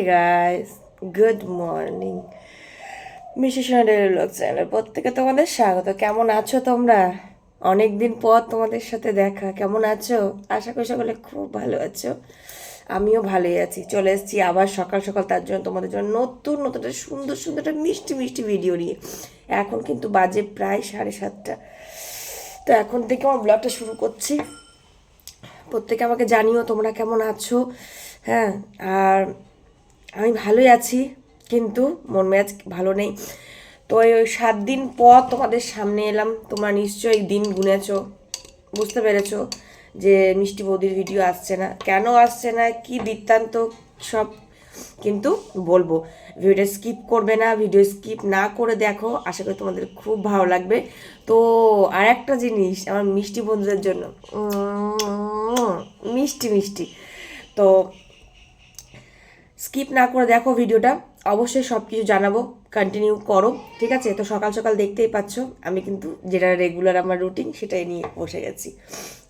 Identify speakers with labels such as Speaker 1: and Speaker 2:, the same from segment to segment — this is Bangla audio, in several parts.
Speaker 1: হে গাইস গুড মর্নিং মিশিসনা ডেলি ব্লগ চ্যানেল প্রত্যেকে তোমাদের স্বাগত। কেমন আছো তোমরা? অনেক দিন পর তোমাদের সাথে দেখা। কেমন আছো? আশা করি সকলে খুব ভালো আছো। আমিও ভালোই আছি। চলে এসেছি আবার সকাল সকাল তার জন্য তোমাদের জন্য নতুন নতুন সুন্দর সুন্দর একটা মিষ্টি মিষ্টি ভিডিও নিয়ে। এখন কিন্তু বাজে প্রায় সাড়ে সাতটা। তো এখন থেকে আমার ব্লগটা শুরু করছি। প্রত্যেকে আমাকে জানিও তোমরা কেমন আছো? হ্যাঁ আর আমি ভালোই আছি, কিন্তু মন মেজাজ ভালো নেই। তো ওই সাত দিন পর তোমাদের সামনে এলাম, তোমরা নিশ্চয়ই দিন গুনেছো, বুঝতে পেরেছ যে মিষ্টি বৌদির ভিডিও আসছে না। কেন আসছে না, কি বৃত্তান্ত সব কিন্তু বলব। ভিডিওটা স্কিপ করবে না, ভিডিও স্কিপ না করে দেখো, আশা করি তোমাদের খুব ভালো লাগবে। তো আর একটা জিনিস, আমার মিষ্টি বন্ধুদের জন্য মিষ্টি মিষ্টি। তো স্কিপ না করে দেখো ভিডিওটা। অবশ্যই সব কিছু জানাব। কন্টিনিউ করো, ঠিক আছে? তো সকাল সকাল দেখতেই পাচ্ছ, আমি কিন্তু যেটা রেগুলার আমার রুটিন সেটাই নিয়ে বসে গেছি।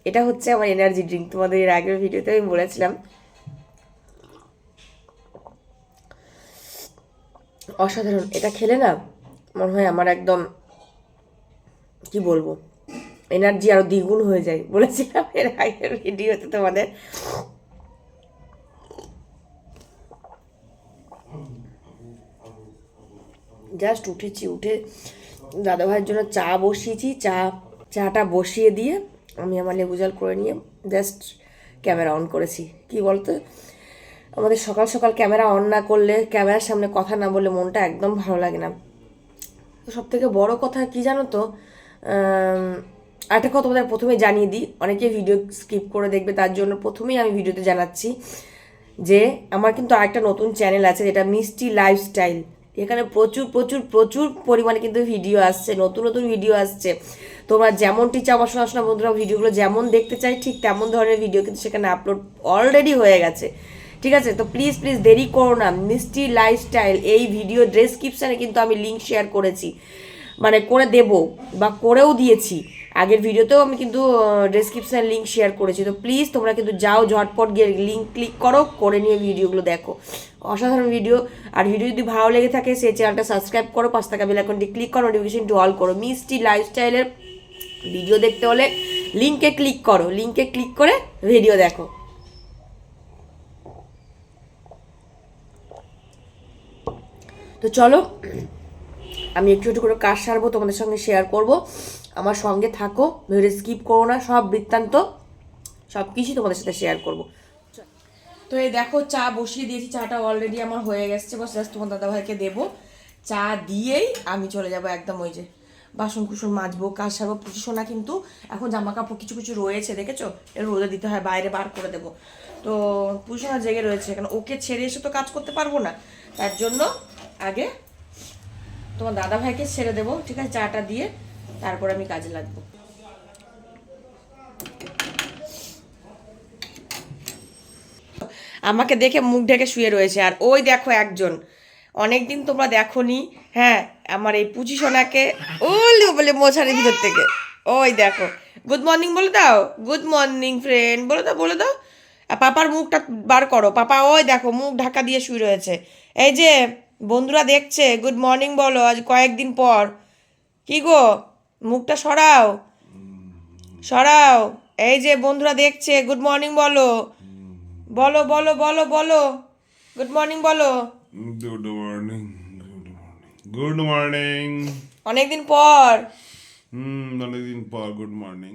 Speaker 1: এটা হচ্ছে আমার এনার্জি ড্রিঙ্ক তোমাদের এর আগের ভিডিওতে আমি বলেছিলাম, অসাধারণ। এটা খেলে না মনে হয় আমার একদম, কি বলব? এনার্জি আরও দ্বিগুণ হয়ে যায় বলেছিলাম এর আগের ভিডিওতে তোমাদের। জাস্ট উঠেছি, উঠে দাদাভাইয়ের জন্য চা বসিয়েছি, চা, চাটা বসিয়ে দিয়ে আমি আমার লেবু জল করে নিয়ে জাস্ট ক্যামেরা অন করেছি। কি বলতো? আমাদের সকাল সকাল ক্যামেরা অন না করলে ক্যামেরার সামনে কথা না বললে মনটা একদম ভালো লাগে না। সব থেকে বড় কথা কি জানো তো? একটা কথা তোমাদের প্রথমে জানিয়ে দিই, অনেকে ভিডিও স্কিপ করে দেখবে, তার জন্য প্রথমেই আমি ভিডিওতে জানাচ্ছি যে, আমার কিন্তু আরেকটা নতুন চ্যানেল আছে, যেটা মিষ্টি লাইফস্টাইল এখানে প্রচুর প্রচুর প্রচুর পরিমাণে কিন্তু ভিডিও আসছে, নতুন নতুন ভিডিও আসছে। তোমরা যেমনটি চাও আমার শোনা শোনা বন্ধুরা ভিডিওগুলো যেমন দেখতে চাই, ঠিক তেমন ধরনের ভিডিও কিন্তু সেখানে আপলোড অলরেডি হয়ে গেছে। ঠিক আছে? তো প্লিজ প্লিজ দেরি করো না। মিষ্টি লাইফস্টাইল এই ভিডিও ডেসক্রিপশানে কিন্তু আমি লিঙ্ক শেয়ার করেছি। মানে করে দেব বা করেও দিয়েছি। আগের ভিডিওতেও আমি কিন্তু ডেসক্রিপশানে লিঙ্ক শেয়ার করেছি। তো প্লিজ তোমরা কিন্তু যাও, ঝটপট গিয়ে লিঙ্ক ক্লিক করো, করে নিয়ে ভিডিওগুলো দেখো। অসাধারণ ভিডিও আর ভিডিও যদি ভালো লেগে থাকে, সেই চ্যানেলটা সাবস্ক্রাইব করো পাঁচ টাকা বেল ক্লিক করো নোটিফিকেশন টু অল করো। মিষ্টি লাইফস্টাইলের ভিডিও দেখতে হলে লিঙ্কে ক্লিক করো। লিঙ্কে ক্লিক করে ভিডিও দেখো। তো চলো আমি একটু একটু করে কাজ সারবো, তোমাদের সঙ্গে শেয়ার করব। আমার সঙ্গে থাকো ভিডিও স্কিপ করো না, সব বৃত্তান্ত, সব কিছুই তোমাদের সাথে শেয়ার করব। তো এই দেখো, চা বসিয়ে দিয়েছি, চাটা অলরেডি আমার হয়ে গেছে, বস জাস্ট তোমার দাদাভাইকে দেবো। চা দিয়েই আমি চলে যাব একদম ওই যে বাসন কুসন মাজবো, কাজ সারবো পুচি সোনা কিন্তু এখন জামা কাপড় কিছু কিছু রয়েছে, দেখেছ? এর রোদে দিতে হয়, বাইরে বার করে দেবো। তো পুচি সোনা জেগে রয়েছে কারণ ওকে ছেড়ে এসে তো কাজ করতে পারব না, তার জন্য আগে তোমার দাদা ভাইকে ছেড়ে দেবো, ঠিক আছে? চাটা দিয়ে তারপর আমি কাজে লাগবো। আমাকে দেখে মুখ ঢেকে শুয়ে রয়েছে, আর ওই দেখো একজন। অনেকদিন তোমরা দেখোনি হ্যাঁ আমার এই পুচি সোনাকে। ওলি বলে মোছারের ভিতর থেকে। ওই দেখো। গুড মর্নিং বলে দাও। গুড মর্নিং ফ্রেন্ড বলে দাও বলে দাও। পাপার মুখটা বার করো। পাপা, ওই দেখো, মুখ ঢাকা দিয়ে শুয়ে রয়েছে। এই যে বন্ধুরা দেখছে গুড মর্নিং বলো আজ কয়েকদিন পর। কি গো মুখটা সরাও। সরাও। এই যে বন্ধুরা দেখছে গুড মর্নিং বলো। বলো বলো বলো বলো। গুড মর্নিং বলো।
Speaker 2: গুড মর্নিং গুড মর্নিং
Speaker 1: অনেকদিন পর।
Speaker 2: হুম অনেকদিন পর গুড মর্নিং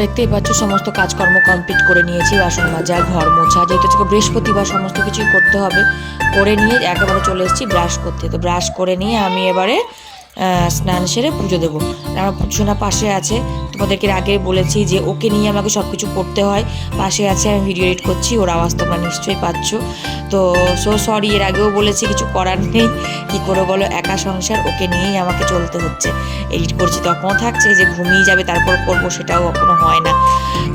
Speaker 1: দেখতেই পাচ্ছ, সমস্ত কাজকর্ম কমপ্লিট করে নিয়েছি, বাসন মাজা, ঘর মোছা যেহেতু আজকে বৃহস্পতিবার সমস্ত কিছুই করতে হবে। করে নিয়ে একেবারে চলে এসেছি ব্রাশ করতে। তো ব্রাশ করে নিয়ে আমি এবারে স্নান সেরে পুজো দেবো। আমার পুজোনা পাশে আছে তোমাদেরকে আগে বলেছি যে ওকে নিয়ে আমাকে সব কিছু করতে হয়। পাশে আছে আমি ভিডিও এডিট করছি, ওর আওয়াজ তোমরা নিশ্চয়ই পাচ্ছ। তো সো সরি এর আগেও বলেছি কিছু করার নেই। কী করে বলো? একা সংসার, ওকে নিয়েই আমাকে চলতে হচ্ছে। এডিট করছি তখনও থাকছে যে ঘুমিয়ে যাবে, তারপর করব সেটাও কখনো হয় না।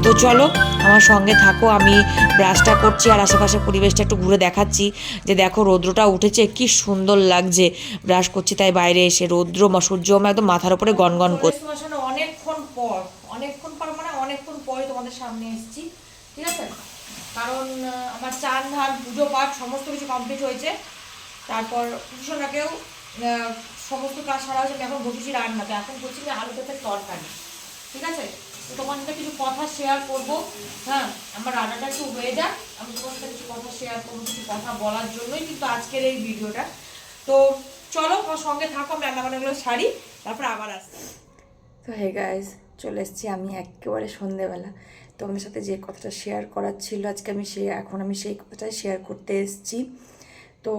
Speaker 1: তো চলো, আমার সঙ্গে থাকো, আমি ব্রাশটা করছি আর আশেপাশে পরিবেশটা একটু ঘুরে দেখাচ্ছি। যে দেখো, রৌদ্রটা উঠেছে, কি সুন্দর লাগছে। ব্রাশ করছি তাই বাইরে এসে, রৌদ্র সূর্য আমার একদম মাথার উপরে গনগন করছে অনেকক্ষণ পর, অনেকক্ষণ পর মানে অনেকক্ষণ পরে তোমাদের সামনে এসেছি, ঠিক আছে? কারণ আমার চান ধান পুজো পাঠ, সমস্ত কিছু কমপ্লিট হয়েছে। তারপর পুজোটাকেও সমস্ত কাজ সারা হয়েছে, আমি এখন বসেছি রান্নাতে। এখন করছি আমি আলু পেঁপের তরকারি, ঠিক আছে? তো তোমার সাথে কিছু কথা শেয়ার করব। হ্যাঁ আমার রান্নাটা একটু হয়ে যাক। আমি তোমার সাথে কিছু কথা শেয়ার করব, কিছু কথা বলার জন্যই কিন্তু আজকের এই ভিডিওটা। তো চলো সঙ্গে থাকো, আমি রান্না বান্নাগুলো সারি, তারপর আবার আসছি।
Speaker 3: তো হে গাইজ চলে এসেছি আমি একেবারে সন্ধেবেলা। তোমাদের সাথে যে কথাটা শেয়ার করার ছিল, আজকে আমি সে, এখন আমি সেই কথাটাই শেয়ার করতে এসেছি। তো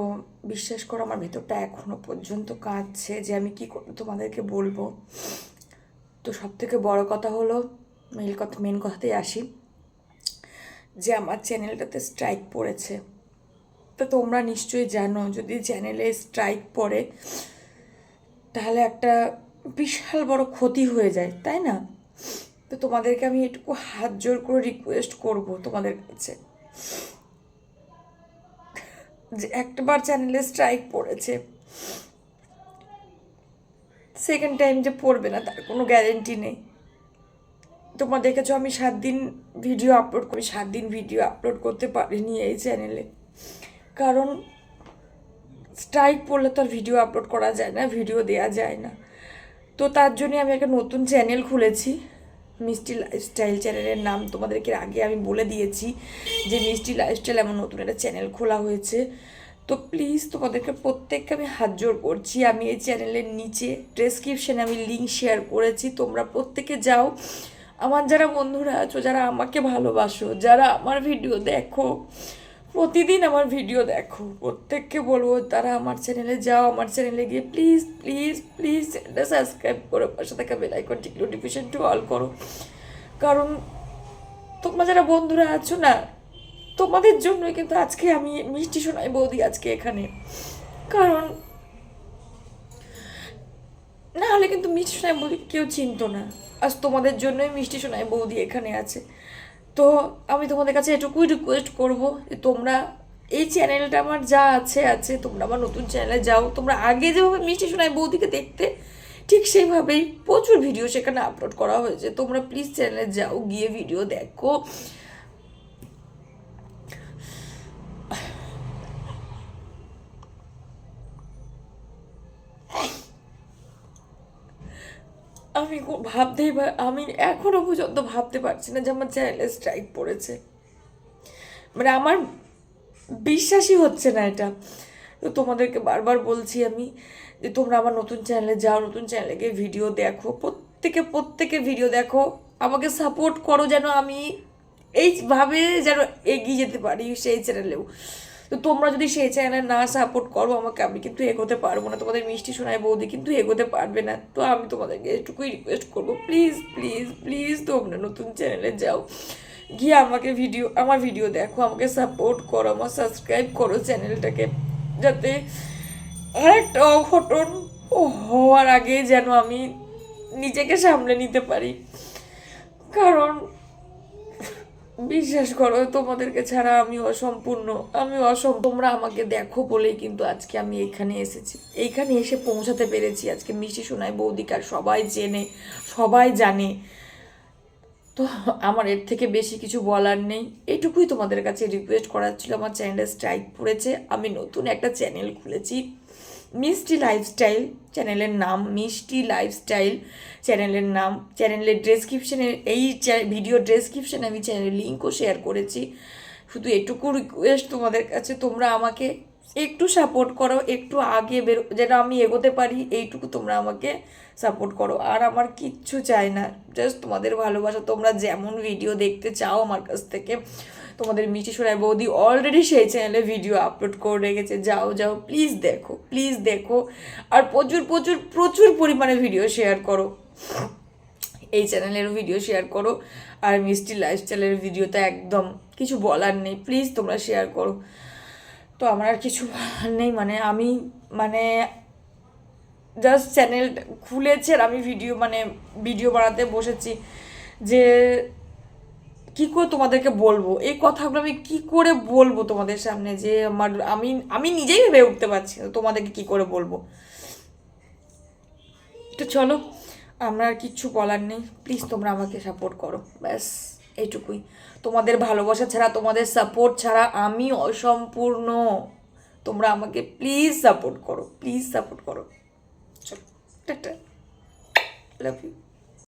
Speaker 3: বিশ্বাস করো, আমার ভেতরটা এখনও পর্যন্ত কাঁদছে যে আমি কী তোমাদেরকে বলব। তো সব থেকে বড় কথা হলো মেল কথা মেন কথাতেই আসি যে আমার চ্যানেলটাতে স্ট্রাইক পড়েছে। তো তোমরা নিশ্চয়ই জানো, যদি চ্যানেলে স্ট্রাইক পড়ে, তাহলে একটা বিশাল বড় ক্ষতি হয়ে যায়, তাই না? তো তোমাদেরকে আমি এটুকু হাত জোর করে রিকোয়েস্ট করব তোমাদের কাছে। যে একটাবার চ্যানেলে স্ট্রাইক পড়েছে সেকেন্ড টাইম যে পড়বে না, তার কোনো গ্যারেন্টি নেই। তোমরা দেখেছ আমি সাত দিন ভিডিও আপলোড করি, সাত দিন ভিডিও আপলোড করতে পারিনি এই চ্যানেলে কারণ স্ট্রাইক পড়লে তো আর ভিডিও আপলোড করা যায় না ভিডিও দেওয়া যায় না। তো তার জন্য আমি একটা নতুন চ্যানেল খুলেছি, মিষ্টি লাইফস্টাইল চ্যানেলের নাম তোমাদেরকে আগে আমি বলে দিয়েছি যে মিষ্টি লাইফস্টাইল এমন নতুন একটা চ্যানেল খোলা হয়েছে। তো প্লিজ তোমাদেরকে প্রত্যেককে আমি হাত জোর করছি, আমি এই চ্যানেলের নিচে ডেসক্রিপশানে আমি লিঙ্ক শেয়ার করেছি, তোমরা প্রত্যেকে যাও। আমার যারা বন্ধুরা আছো, যারা আমাকে ভালোবাসো, যারা আমার ভিডিও দেখো প্রতিদিন আমার ভিডিও দেখো। প্রত্যেককে বলব, তারা আমার চ্যানেলে যাও, আমার চ্যানেলে গিয়ে প্লিজ প্লিজ প্লিজ চ্যানেলটা সাবস্ক্রাইব করো। পাশে থাকা বেলাইকনটি নোটিফিকেশনটি অল করো। কারণ তোমরা যারা বন্ধুরা আছো না, তোমাদের জন্যই কিন্তু আজকে আমি মিষ্টি শোনাই বৌদি আজকে এখানে। কারণ না হলে কিন্তু মিষ্টি শোনাই বৌদি কেউ চিনতো না। আজ তোমাদের জন্যই মিষ্টি সোনাই বৌদি এখানে আছে। তো আমি তোমাদের কাছে এটুকুই রিকোয়েস্ট করব যে তোমরা এই চ্যানেলটা আমার যা আছে আছে, তোমরা আমার নতুন চ্যানেলে যাও। তোমরা আগে যেভাবে মিষ্টি শোনায় বৌদিকে দেখতে, ঠিক সেইভাবেই প্রচুর ভিডিও সেখানে আপলোড করা হয়েছে। তোমরা প্লিজ চ্যানেলে যাও, গিয়ে ভিডিও দেখো। আমি ভাবতেই আমি এখনও পর্যন্ত ভাবতে পারছি না যে আমার চ্যানেলে স্ট্রাইক পড়েছে। মানে আমার বিশ্বাসই হচ্ছে না এটা। তো তোমাদেরকে বারবার বলছি আমি যে তোমরা আমার নতুন চ্যানেলে যাও, নতুন চ্যানেলে গিয়ে ভিডিও দেখো, প্রত্যেকে প্রত্যেকে ভিডিও দেখো। আমাকে সাপোর্ট করো যেন আমি এইভাবে যেন এগিয়ে যেতে পারি সেই চ্যানেলেও তো তোমরা যদি সেই চ্যানেলে না সাপোর্ট করো, আমাকে আমি কিন্তু এগোতে পারব না। তোমাদের মিষ্টি শোনায় বৌদি কিন্তু এগোতে পারবে না। তো আমি তোমাদেরকে এটুকুই রিকোয়েস্ট করব প্লিজ প্লিজ প্লিজ তোমরা নতুন চ্যানেলে যাও। গিয়ে আমাকে ভিডিও আমার ভিডিও দেখো, আমাকে সাপোর্ট করো, আমার সাবস্ক্রাইব করো চ্যানেলটাকে যাতে আরেকটা অঘটন হওয়ার আগে যেন আমি নিজেকে সামলে নিতে পারি। কারণ বিশ্বাস করো, তোমাদেরকে ছাড়া আমি অসম্পূর্ণ, আমি অসম তোমরা আমাকে দেখো বলেই কিন্তু আজকে আমি এখানে এসেছি। এইখানে এসে পৌঁছাতে পেরেছি। আজকে মিষ্টি শোনায় বৌদিকার সবাই জেনে সবাই জানে। তো আমার এর থেকে বেশি কিছু বলার নেই। এটুকুই তোমাদের কাছে রিকোয়েস্ট করার ছিল। আমার চ্যানেলে স্ট্রাইক পড়েছে। আমি নতুন একটা চ্যানেল খুলেছি। মিষ্টি লাইফস্টাইল চ্যানেলের নাম মিষ্টি লাইফস্টাইল চ্যানেলের নাম চ্যানেলের ডেসক্রিপশানে এই ভিডিও ডেসক্রিপশানে আমি চ্যানেলের লিঙ্কও শেয়ার করেছি। শুধু এটুকু রিকোয়েস্ট তোমাদের কাছে, তোমরা আমাকে একটু সাপোর্ট করো, একটু আগে বেরো, যেন আমি এগোতে পারি, এইটুকু তোমরা আমাকে সাপোর্ট করো। আর আমার কিচ্ছু চাই না। জাস্ট তোমাদের ভালোবাসা, তোমরা যেমন ভিডিও দেখতে চাও আমার কাছ থেকে, তোমাদের মিষ্টি সোনাই বৌদি অলরেডি সেই চ্যানেলে ভিডিও আপলোড করে রেখেছে। যাও যাও প্লিজ দেখো প্লিজ দেখো। আর প্রচুর প্রচুর প্রচুর পরিমাণে ভিডিও শেয়ার করো। এই চ্যানেলের ভিডিও শেয়ার করো। আর মিষ্টি লাইফস্টাইলের ভিডিও তো একদম কিছু বলার নেই। প্লিজ তোমরা শেয়ার করো। তো আমার আর কিছু বলার নেই। মানে আমি মানে জাস্ট চ্যানেল খুলেছে আর আমি ভিডিও মানে ভিডিও বানাতে বসেছি যে কি করে তোমাদেরকে বলব? এই কথাগুলো আমি কি করে বলব তোমাদের সামনে যে আমার, আমি আমি নিজেই ভেবে উঠতে পারছি তোমাদেরকে কি করে বলব? তো চলো, আমার আর কিচ্ছু বলার নেই। প্লিজ তোমরা আমাকে সাপোর্ট করো। ব্যাস, এইটুকুই। তোমাদের ভালোবাসা ছাড়া, তোমাদের সাপোর্ট ছাড়া আমি অসম্পূর্ণ। তোমরা আমাকে প্লিজ সাপোর্ট করো প্লিজ সাপোর্ট করো। ടട്ട് ലവ് യു